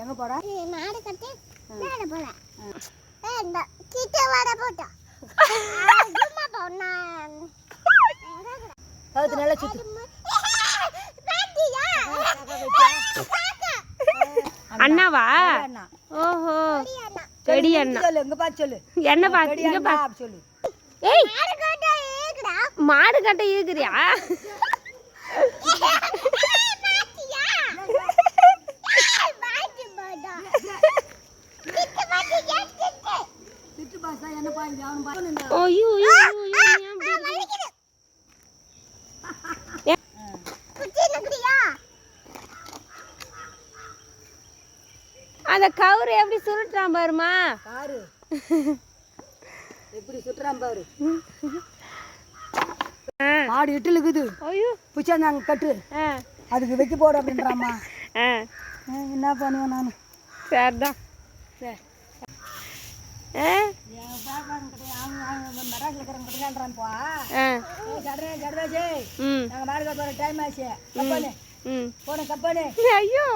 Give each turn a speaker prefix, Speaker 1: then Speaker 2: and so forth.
Speaker 1: எங்க போற?
Speaker 2: மாடு கட்டி. மேலே போல. இந்த கிட்ட வர போட்டோம் சும்மா போனேன்
Speaker 1: கழுத்து நல்லா சுத்து.
Speaker 3: அண்ணாவா?
Speaker 1: அண்ணா.
Speaker 3: ஓஹோ. செடி அண்ணா.
Speaker 1: சொல்லு இங்க சொல்லு.
Speaker 3: என்ன
Speaker 1: அப்படி சொல்லு.
Speaker 3: ஏய் மாடு கட்ட இருக்குறியா ஐயோ? அந்த கவுரு எப்படி சுருட்டுறான் பாருமா
Speaker 1: காரு எப்படி சுத்துறான் பாரு. மாடு இட்டு இருக்குது
Speaker 3: ஐயோ.
Speaker 1: பிச்சாந்தாங்க கட்டு.
Speaker 3: ஆ.
Speaker 1: அதுக்கு வைக்க போடு அப்படின்றாம்மா. என்ன பண்ணுவேன் நான்?
Speaker 3: சரிதான்
Speaker 1: சரி. மெட்ராஸில் இருக்கிறவங்க கிட்டேன்றான்ப்பா
Speaker 3: ஆ.
Speaker 1: ஜடரே ஜடராஜே
Speaker 3: ம்.
Speaker 1: நாங்கள் மாடு கட்ட டைம் ஆச்சு. கப்பானு போன கப்பானு
Speaker 3: ஐயோ.